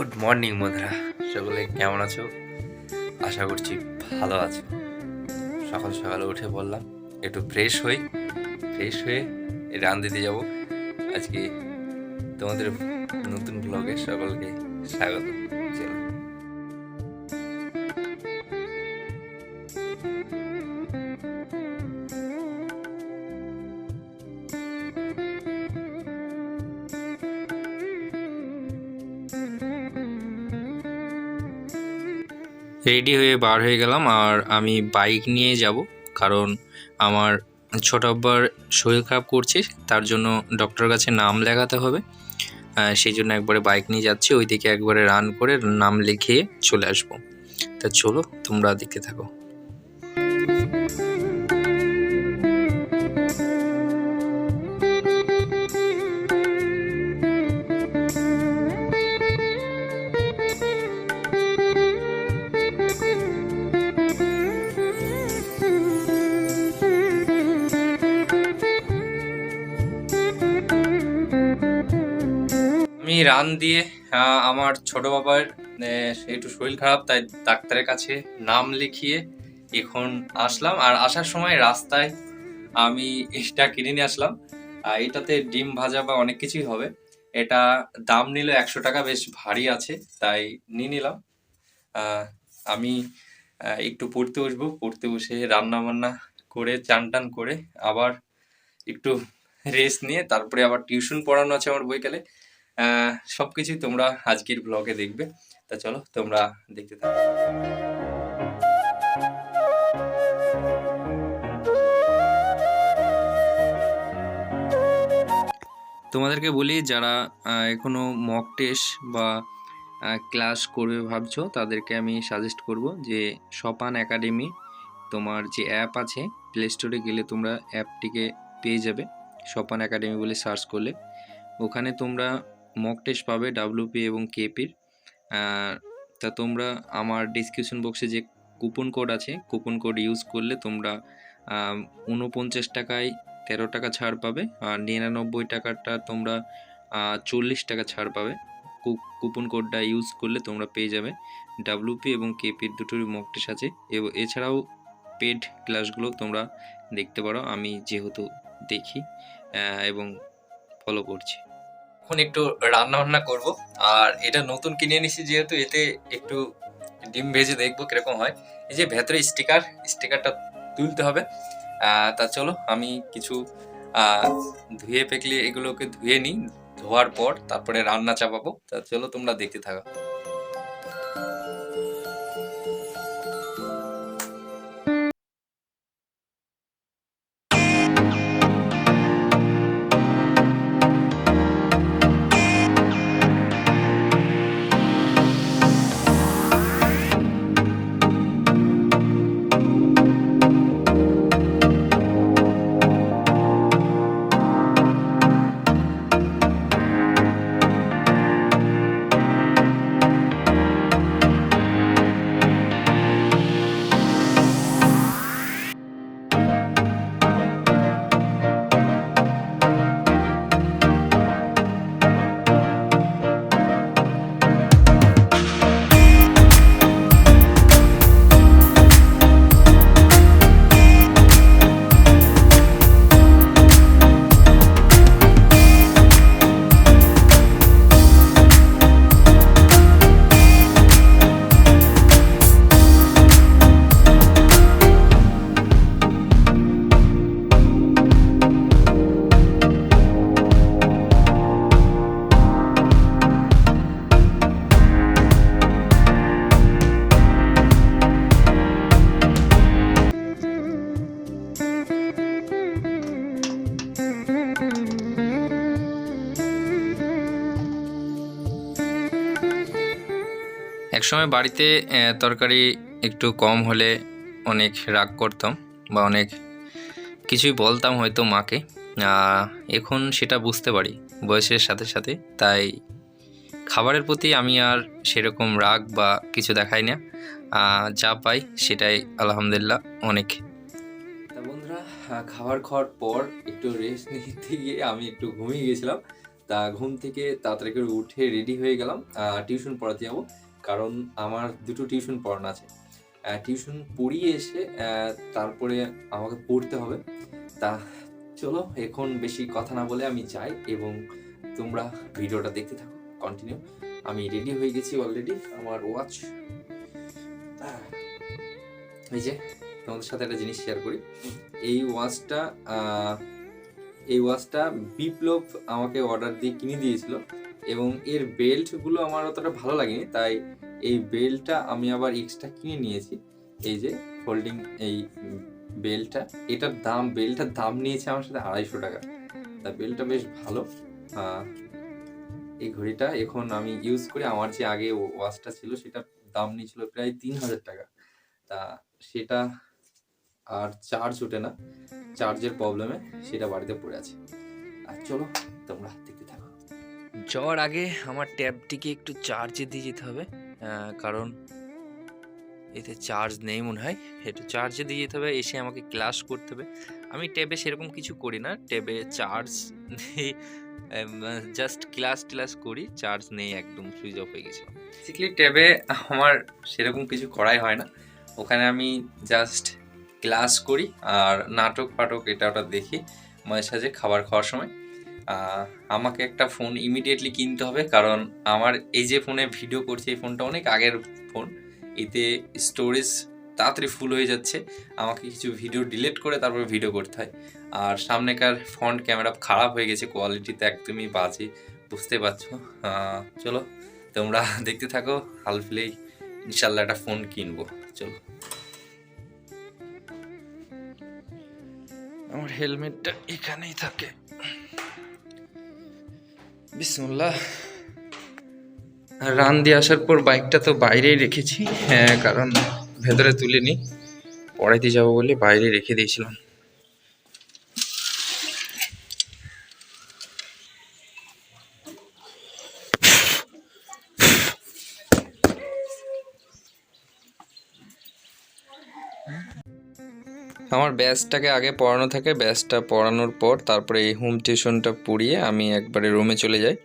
Good morning বন্ধুরা। সকলে কেমন আছো? আশা করছি ভালো আছো। সকাল সকালে উঠে বললাম, একটু ফ্রেশ হই। ফ্রেশ হয়ে রান দিতে যাব। আজকে তোমাদের নতুন ব্লগে সকলকে স্বাগত। রেডি হয়ে বার হয়ে গেলাম আর আমি বাইক নিয়ে যাব। কারণ আমার ছোট আব্বার শরীর খারাপ করছে, তার জন্য ডক্টর কাছে নাম লেখাতে হবে। সেই জন্য একবারে বাইক নিয়ে যাচ্ছি, ওইদিকে একবারে রান করে নাম লিখে চলে আসব। তা চলো, তোমরা দেখতে থাকো। রান দিয়ে আমার ছোট বাবার একটু শরীর খারাপ, তাই ডাক্তারের কাছে নাম লিখিয়ে এখন আসলাম। আর আসার সময় রাস্তায় আমি এটা কিনে নিয়ে আসলাম। এটাতে ডিম ভাজা বা অনেক কিছুই হবে। এটা দাম নিল একশো টাকা, বেশ ভারী আছে, তাই নিয়ে নিলাম। আমি একটু পড়তে বসবো। পড়তে বসে রান্না বান্না করে চান টান করে আবার একটু রেস্ট নিয়ে, তারপরে আবার টিউশন পড়ানো আছে আমার বইকালে। আহ, সবকিছুই তোমরা আজকের ব্লগে দেখবে। তা চলো তোমরা দেখতে থাকো। তোমাদেরকে বলি যারা এখনও মক টেস্ট বা ক্লাস করবে ভাবছ তাদেরকে আমি সাজেস্ট করব যে সপান একাডেমি তোমার যে অ্যাপ আছে প্লে স্টোরে গেলে তোমরা অ্যাপটিকে পেয়ে যাবে। সপান একাডেমি বলে সার্চ করলে। ওখানে তোমরা মক টেস্ট পাবে ডাব্লিউপি এবং কেপির তা তোমরা আমার ডিসক্রিপশন বক্সে যে কুপন কোড আছে কুপন কোড ইউজ করলে তোমরা উনপঞ্চাশ টাকায় তেরো টাকা ছাড় পাবে আর নিরানব্বই টাকাটা তোমরা চল্লিশ টাকা ছাড় পাবে। কুপন কোডটা ইউজ করলে তোমরা পেয়ে যাবে ডাব্লিউপি এবং কেপির দুটোরই মক টেস্ট আছে। এবং, এছাড়াও পেড ক্লাসগুলো তোমরা দেখতে পারো, আমি যেহেতু দেখি এবং ফলো করছি। এখন একটু রান্না বান্না করব। আর এটা নতুন কিনে এনেছি যেহেতু, এতে একটু ডিম ভেজে দেখব কীরকম হয়। এই যে ভেতরে স্টিকার, স্টিকারটা তুলতে হবে। তা চলো, আমি কিছু ধুয়ে পেকলে এগুলোকে ধুয়ে নিই, ধোয়ার পর তারপরে রান্না চাপাবো। তা চলো, তোমরা দেখতে থাকো। একসময় বাড়িতে তরকারি একটু কম হলে অনেক রাগ করতাম বা অনেক কিছুই বলতাম হয়তো মাকে। এখন সেটা বুঝতে পারি বয়সের সাথে সাথে। তাই খাবারের প্রতি আমি আর সেরকম রাগ বা কিছু দেখাই না। যা পাই সেটাই আলহামদুলিল্লাহ অনেক। বন্ধুরা খাবার খাওয়ার পর একটু রেস্ট নিতে গিয়ে আমি একটু ঘুমিয়ে গেছিলাম। তা ঘুম থেকে তাড়াতাড়ি করে উঠে রেডি হয়ে গেলাম। টিউশন পড়াতে যাব। কারণ আমার দুটো টিউশন পড়ানো আছে। টিউশন পড়িয়ে এসে তারপরে আমাকে পড়তে হবে। তা চলো, এখন বেশি কথা না বলে আমি যাই এবং তোমরা ভিডিওটা দেখতে থাকো কন্টিনিউ আমি রেডি হয়ে গেছি অলরেডি আমার ওয়াচ এই যে, তোমাদের সাথে একটা জিনিস শেয়ার করি। এই ওয়াচটা এই ওয়াচটা বিপ্লব আমাকে অর্ডার দিয়ে কিনে দিয়েছিল। এবং এর বেল্টগুলো আমার অতটা ভালো লাগেনি, তাই এই বেল্টটা আমি আবার এক্সট্রা কিনে নিয়েছি। এই যে ফোল্ডিং এই বেল্টটা, এটার দাম, বেল্টটার দাম নিয়েছে আমার সাথে আড়াইশো টাকা। তা বেল্টটা বেশ ভালো। এই ঘড়িটা এখন আমি ইউজ করি, আমার যে আগে ওয়াচটা ছিল সেটার দাম নিয়েছিল প্রায় তিন হাজার টাকা। তা সেটা আর চার্জ ওঠে না চার্জের প্রবলেমে সেটা বাড়িতে পড়ে আছে। আর চলো, তোমরা দেখতে থাকো। যাওয়ার আগে আমার ট্যাবটিকে একটু চার্জে দিয়ে যেতে হবে। কারণ এতে চার্জ নেই মনে হয়। একটু চার্জে দিয়ে যেতে হবে, এসে আমাকে ক্লাস করতে হবে। আমি ট্যাবে সেরকম কিছু করি না। ট্যাবে চার্জ নেই। জাস্ট ক্লাস ক্লাস করি চার্জ নেই একদম সুইচ অফ হয়ে গেছে। বেসিক্যালি ট্যাবে আমার সেরকম কিছু করাই হয় না। ওখানে আমি জাস্ট ক্লাস করি আর নাটক ফাটক এটা ওটা দেখি। মাঝে সাঝে খাবার খাওয়ার সময়। আমাকে একটা ফোন ইমিডিয়েটলি কিনতে হবে, কারণ আমার এই যে ফোনে ভিডিও করছি, এই ফোনটা অনেক আগের ফোন এতে স্টোরেজ তাড়াতাড়ি ফুল হয়ে যাচ্ছে। আমাকে কিছু ভিডিও ডিলিট করে তারপর ভিডিও করতে হয়। আর সামনেকার ফ্রন্ট ক্যামেরা খারাপ হয়ে গেছে কোয়ালিটিতে একদমই বাজে, বুঝতে পারছ? চলো, তোমরা দেখতে থাকো হালফিলেই ইনশাল্লাহ একটা ফোন কিনবো, চলো। আমার হেলমেটটা এখানেই থাকে। বিসমুল্লাহ। রান দিয়ে আসার পর বাইকটা তো বাইরেই রেখেছি। হ্যাঁ কারণ ভেতরে তুলিনি। পড়াইতে যাব বলে বাইরে রেখে দিয়েছিলাম। আমার ব্যাচটাকে আগে পড়ানো থাকে ব্যাচটা পড়ানোর পর তারপরে এই হোম টিউশনটা পড়িয়ে আমি একবারে রুমে চলে যাই।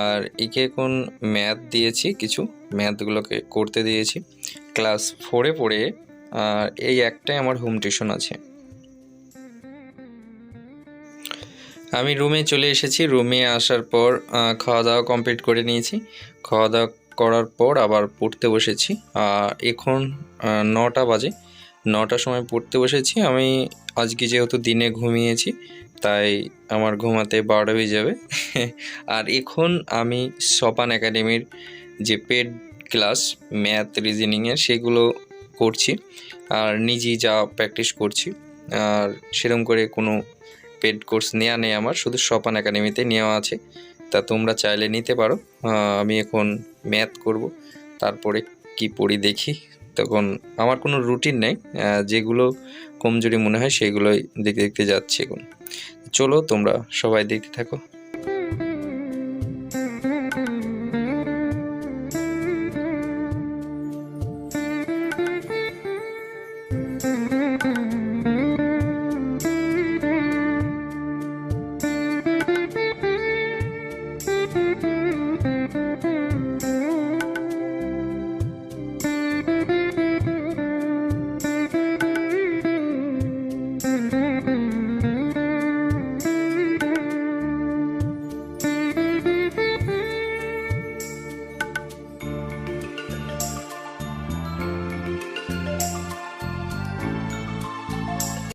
আর একে এখন ম্যাথ দিয়েছি কিছু ম্যাথগুলোকে করতে দিয়েছি। ক্লাস ফোরে পড়ে, আর এই একটাই আমার হোম টিউশন আছে। আমি রুমে চলে এসেছি রুমে আসার পর খাওয়া দাওয়া কমপ্লিট করে নিয়েছি। খাওয়া দাওয়া করার পর আবার পড়তে বসেছি। আর এখন নটা বাজে। নটার সময় পড়তে বসেছি। আমি আজকে যেহেতু দিনে ঘুমিয়েছি, তাই আমার ঘুমাতে বারোটা বেজে যাবে। আর এখন আমি সপান একাডেমির যে পেড ক্লাস, ম্যাথ রিজনিংয়ের, সেগুলো করছি আর নিজেই যা প্র্যাকটিস করছি। আর সেরকম করে কোনো পেড কোর্স নেওয়া নেই আমার, শুধু সপান একাডেমিতে নেওয়া আছে। তা তোমরা চাইলে নিতে পারো। আমি এখন ম্যাথ করব, তারপরে কি পড়ি দেখি। তখন আমার কোনো রুটিন নেই যেগুলো কমজোরি মনে হয় সেগুলোই দেখতে দেখতে যাচ্ছি এখন। চলো তোমরা সবাই দেখতে থাকো।